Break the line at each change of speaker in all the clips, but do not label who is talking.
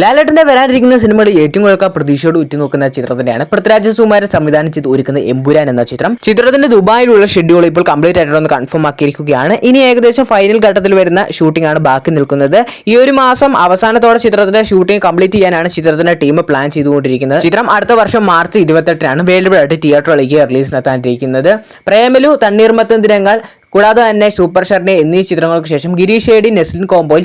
ലാലേട്ടന്റെ വരാനിരിക്കുന്ന സിനിമകളിൽ ഏറ്റവും കൂടുതൽ പ്രതീക്ഷയോട് ഉറ്റുനോക്കുന്ന ചിത്രത്തിന്റെയാണ് പൃഥ്വിരാജ് സുമാരൻ സംവിധാനം ചെയ്ത് ഒരുക്കുന്ന എമ്പുരാൻ എന്ന ചിത്രം. ചിത്രത്തിന്റെ ദുബായിലുള്ള ഷെഡ്യൂൾ ഇപ്പോൾ കംപ്ലീറ്റ് ആയിട്ടുണ്ടെന്ന് കൺഫേം ആക്കിയിരിക്കുകയാണ്. ഇനി ഏകദേശം ഫൈനൽ ഘട്ടത്തിൽ വരുന്ന ഷൂട്ടിംഗ് ആണ് ബാക്കി നിൽക്കുന്നത്. ഈ ഒരു മാസം അവസാനത്തോടെ ചിത്രത്തിന്റെ ഷൂട്ടിംഗ് കംപ്ലീറ്റ് ചെയ്യാനാണ് ചിത്രത്തിന്റെ ടീം പ്ലാൻ ചെയ്തുകൊണ്ടിരിക്കുന്നത്. ചിത്രം അടുത്ത വർഷം മാർച്ച് ഇരുപത്തെട്ടിനാണ് വേൾഡ് ആയിട്ട് തിയേറ്ററിലേക്ക് റിലീസിനെത്താനിരിക്കുന്നത് പ്രേമലു തണ്ണീർമത്തൻ ദിനങ്ങൾ കൂടാതെ തന്നെ സൂപ്പർ ഷർണെ എന്നീ ചിത്രങ്ങൾക്ക് ശേഷം ഗിരീഷ് ഷേഡി നെസ്ലിൻ കോംബോയിൽ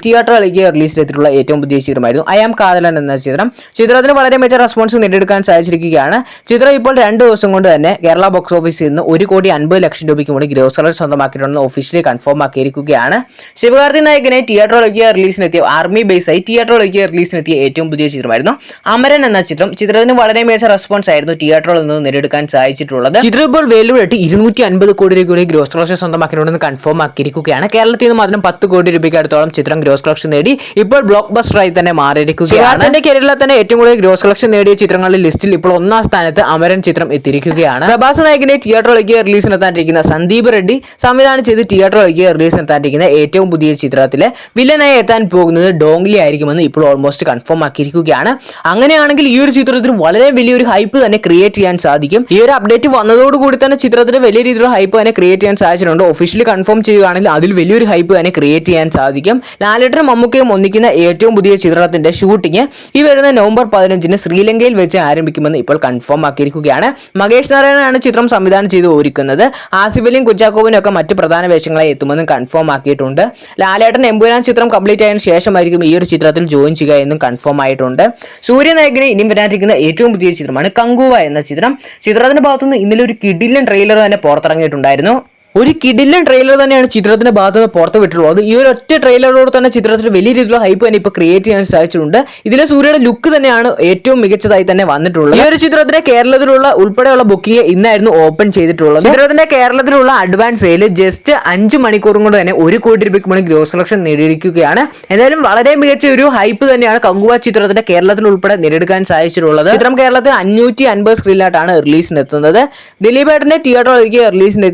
റിലീസ് ചെയ്തിട്ടുള്ള ഏറ്റവും പുതിയ ചിത്രമായിരുന്നു. ഐ ആം കാതലൻ എന്ന ചിത്രം. ചിത്രത്തിന് വളരെ മികച്ച റെസ്പോൺസ് നേടിയെടുക്കാൻ സാധിച്ചിരിക്കുകയാണ്. ചിത്രം ഇപ്പോൾ രണ്ട് ദിവസം കൊണ്ട് തന്നെ കേരള ബോക്സ് ഓഫീസിൽ നിന്ന് ഒരു കോടി അൻപത് ലക്ഷം രൂപയ്ക്ക് കൂടി ഗ്രോസ് കളർ സ്വന്തമാക്കിയിട്ടുണ്ടെന്ന് ഒഫീഷ്യലി കൺഫേം ആക്കിയിരിക്കുകയാണ്. ശിവകാർത്തി നായകനെ തിയേറ്ററിലേക്ക് റിലീസിനെത്തിയ ആർമി ബേസായി തിയേറ്ററിലേക്ക് റിലീസിനെത്തിയ ഏറ്റവും പുതിയ ചിത്രമായിരുന്നു. അമരൻ എന്ന ചിത്രം ചിത്രത്തിന് വളരെ മികച്ച റെസ്പോൺസ് ആയിരുന്നു തിയേറ്ററിൽ നിന്ന് നേടിയെടുക്കാൻ സാധിച്ചിട്ടുള്ളത്. ചിത്രം ഇപ്പോൾ വേലൂരായിട്ട് ഇരുന്നൂറ്റി അൻപത് കോടി രൂപയുടെ കൂടി കളർ കളക്ഷൻ സ്വന്തമാക്കിയിട്ടുണ്ടെന്ന് കൺഫേം ആക്കിയിരിക്കുകയാണ്. കേരളത്തിൽ നിന്ന് മാത്രം പത്ത് കോടി രൂപയ്ക്ക് അടുത്തോളം ചിത്രം ഗ്രോസ് കളക്ഷൻ നേടി ഇപ്പോൾ ബ്ലോക്ക് ബസ്റ്ററായി തന്നെ മാറിയിരിക്കുകയാണ്. തന്റെ കരിയറിലെ തന്നെ ഏറ്റവും കൂടുതൽ ഗ്രോസ് കളക്ഷൻ നേടിയ ചിത്രങ്ങളുടെ ലിസ്റ്റിൽ ഇപ്പോൾ ഒന്നാം സ്ഥാനത്ത് അമരൻ ചിത്രം എത്തിയിരിക്കുകയാണ്. പ്രഭാസ് നായകനെ തിയേറ്ററിലേക്ക് റിലീസിനെത്താനിരിക്കുന്ന സന്ദീപ് റെഡ്ഡി സംവിധാനം ചെയ്ത് തിയേറ്ററിലേക്ക് റിലീസിനെത്താനിരിക്കുന്ന ഏറ്റവും പുതിയ ചിത്രത്തിലെ വില്ലനായി എത്താൻ പോകുന്നത് ഡോങ്ലി ആയിരിക്കുമെന്ന് ഇപ്പോൾ ഓൾമോസ്റ്റ് കൺഫേം ആക്കിയിരിക്കുകയാണ്. അങ്ങനെയാണെങ്കിൽ ഈ ഒരു ചിത്രത്തിന് വളരെ വലിയൊരു ഹൈപ്പ് തന്നെ ക്രിയേറ്റ് ചെയ്യാൻ സാധിക്കും. ഈ ഒരു അപ്ഡേറ്റ് വന്നതോടുകൂടി തന്നെ ചിത്രത്തിന് വലിയ രീതിയിലുള്ള ഹൈപ്പ് തന്നെ ക്രിയേറ്റ് ചെയ്യാൻ സാധിച്ചിട്ടുണ്ട്. ഒഫീഷ്യലി കൺഫേം ചെയ്യുകയാണെങ്കിൽ അതിൽ വലിയൊരു ഹൈപ്പ് തന്നെ ക്രിയേറ്റ് ചെയ്യാൻ സാധിക്കും. ലാലേട്ടനും മമ്മൂക്കയും ഒന്നിക്കുന്ന ഏറ്റവും പുതിയ ചിത്രത്തിന്റെ ഷൂട്ടിംഗ് ഈ വരുന്ന നവംബർ പതിനഞ്ചിന് ശ്രീലങ്കയിൽ വെച്ച് ആരംഭിക്കുമെന്ന് ഇപ്പോൾ കൺഫേം ആക്കിയിരിക്കുകയാണ്. മകേഷ് നാരായണനാണ് ചിത്രം സംവിധാനം ചെയ്ത് ഒരുക്കുന്നത്. ആസിഫലിയും കുഞ്ചാക്കോവിനും ഒക്കെ മറ്റ് പ്രധാന വേഷങ്ങളായി എത്തുമെന്നും കൺഫേം ആക്കിയിട്ടുണ്ട്. ലാലേട്ടൻ എമ്പുരാൻ ചിത്രം കംപ്ലീറ്റ് ആയതിനു ശേഷമായിരിക്കും ഈ ഒരു ചിത്രത്തിൽ ജോയിൻ ചെയ്യുക എന്നും കൺഫേം ആയിട്ടുണ്ട്. സൂര്യനായകന് ഇനി വരാനിരിക്കുന്ന ഏറ്റവും പുതിയ ചിത്രമാണ് കങ്കുവ എന്ന ചിത്രം. ചിത്രത്തിന്റെ ഭാഗത്തുനിന്ന് ഇന്നലെ ഒരു കിഡിലൻ ട്രെയിലർ തന്നെ പുറത്തിറങ്ങിയിട്ടുണ്ടായിരുന്നു. ഒരു കിഡിലൻ ട്രെയിലർ തന്നെയാണ് ചിത്രത്തിന്റെ ഭാഗത്ത് നിന്ന് പുറത്ത് വിട്ടിട്ടുള്ളത്. ഈ ഒരു ഒറ്റ ട്രെയിലറോട് തന്നെ ചിത്രത്തിന് വലിയ രീതിയിലുള്ള ഹൈപ്പ് തന്നെ ഇപ്പോൾ ക്രിയേറ്റ് ചെയ്യാൻ സാധിച്ചിട്ടുണ്ട്. ഇതിലെ സൂര്യയുടെ ലുക്ക് തന്നെയാണ് ഏറ്റവും മികച്ചതായി തന്നെ വന്നിട്ടുള്ളത്. ഈ ഒരു ചിത്രത്തിന്റെ കേരളത്തിലുള്ള ഉൾപ്പെടെയുള്ള ബുക്കിംഗ് ഇന്നായിരുന്നു ഓപ്പൺ ചെയ്തിട്ടുള്ളത്. ചിത്രത്തിന്റെ കേരളത്തിലുള്ള അഡ്വാൻസ് സെയിൽ ജസ്റ്റ് അഞ്ച് മണിക്കൂറും കൊണ്ട് തന്നെ ഒരു കോടി രൂപയ്ക്ക് മുകളിൽ ഗ്രോസ് കളക്ഷൻ നേടിയിരിക്കുകയാണ്. എന്തായാലും വളരെ മികച്ച ഒരു ഹൈപ്പ് തന്നെയാണ് കങ്കുവ ചിത്രത്തിന്റെ കേരളത്തിൽ ഉൾപ്പെടെ നേടിയെടുക്കാൻ സാധിച്ചിട്ടുള്ളത്. ചിത്രം കേരളത്തിൽ അഞ്ഞൂറ്റി അൻപത് സ്ക്രീനിലായിട്ടാണ് റിലീസിനെത്തുന്നത് ദിലീപേട്ടന്റെ തിയേറ്ററിലേക്ക് റിലീസിന്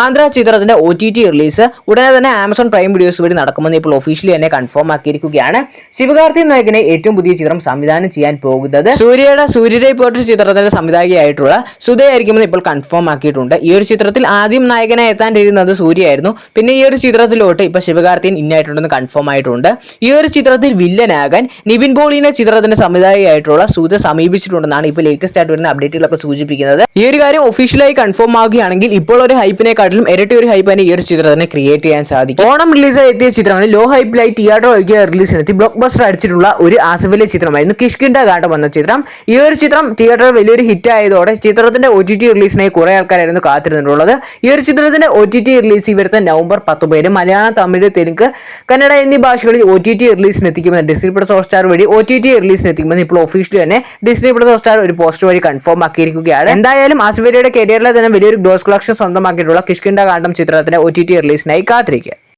ബാന്ദ്ര ചിത്രത്തിന്റെ ഒ ടി ടി റിലീസ് ഉടനെ തന്നെ ആമസോൺ പ്രൈം വീഡിയോസ് വഴി നടക്കുമെന്ന് ഇപ്പോൾ ഒഫീഷ്യലി തന്നെ കൺഫേം ആക്കിയിരിക്കുകയാണ്. ശിവകാർത്തി നായകനെ ഏറ്റവും പുതിയ ചിത്രം സംവിധാനം ചെയ്യാൻ പോകുന്നത് സൂര്യയുടെ സൂര്യരെ പോയിട്ട് ചിത്രത്തിന്റെ സംവിധായകയായിട്ടുള്ള സുധയായിരിക്കുമെന്ന് ഇപ്പോൾ കൺഫേം ആക്കിയിട്ടുണ്ട്. ഈ ഒരു ചിത്രത്തിൽ ആദ്യം നായകനെ എത്താൻ ഇരുന്നത് സൂര്യയായിരുന്നു പിന്നെ ഈ ഒരു ചിത്രത്തിലോട്ട് ഇപ്പൊ ശിവകാർത്തിയൻ ഇന്നായിട്ടുണ്ടെന്ന് കൺഫേം ആയിട്ടുണ്ട്. ഈ ഒരു ചിത്രത്തിൽ വില്ലനാകാൻ നിവിൻ പോളിനെ ചിത്രത്തിന്റെ സംവിധായകയായിട്ടുള്ള സുധ സമീപിച്ചിട്ടുണ്ടെന്നാണ് ഇപ്പോൾ ലേറ്റസ്റ്റ് ആയിട്ട് വരുന്ന അപ്ഡേറ്റുകളൊക്കെ സൂചിപ്പിക്കുന്നത്. ഈ ഒരു കാര്യം ഒഫീഷ്യലായി കൺഫേം ആകുകയാണെങ്കിൽ ഇപ്പോൾ ഒരു ഹൈപ്പിനെക്കാട്ടിലും ഇരട്ടി ഒരു ഹൈപ്പ് തന്നെ ഈ ഒരു തന്നെ ക്രിയേറ്റ് ചെയ്യാൻ സാധിക്കും. ഓണം റിലീസായി എത്തിയ ചിത്രമാണ് ലോ ഹൈപ്പിലായി തിയേറ്ററിലേക്ക് റിലീസിനെത്തി ബ്ലോക്ക് ബസ്റ്റർ അടിച്ചിട്ടുള്ള ഒരു ആസിഫിലെ ചിത്രമായിരുന്നു കിഷ്കിൻഡ കാട്ടം വന്ന ചിത്രം. ഈ ഒരു ചിത്രം തിയേറ്ററിൽ വലിയൊരു ഹിറ്റ് ആയതോടെ ചിത്രത്തിന്റെ ഒ ടി ടി റിലീസിനായി കുറെ ആൾക്കാരായിരുന്നു കാത്തിരുന്നിട്ടുള്ളത്. ഈ ഒരു ചിത്രത്തിന്റെ ഒ ടി ടി റിലീസ് ഈ വരുന്ന നവംബർ പത്തൊമ്പതിന് മലയാളം തമിഴ് തെലുങ്ക് കന്നഡ എന്നീ ഭാഷകളിൽ ഒ ടി ടി റിലീസിന് എത്തിക്കുമെന്ന് ഡിസ്നി പ്ലസ് ഹോട്ട്സ്റ്റാർ വഴി ഒ ടി ടി റിലീസിന് എത്തിക്കുമെന്ന് ഇപ്പോൾ ഒഫീഷ്യലി തന്നെ ഡിസ്നി പ്ലസ് ഹോട്ട്സ്റ്റാർ ഒരു പോസ്റ്റ് വഴി കൺഫേം ആക്കിയിരിക്കുകയാണ്. എന്തായാലും ആസിഫലിയുടെ കരിയറിലെ തന്നെ വലിയൊരു ഗ്രോസ് കളക്ഷൻ സ്വന്തമാക്കിയിട്ടുള്ള കിഷ്കിൻഡ കാണ്ടം ചിത്രത്തിന്റെ ഒ ടി ടി റിലീസിനായി കാത്തിരിക്കുക.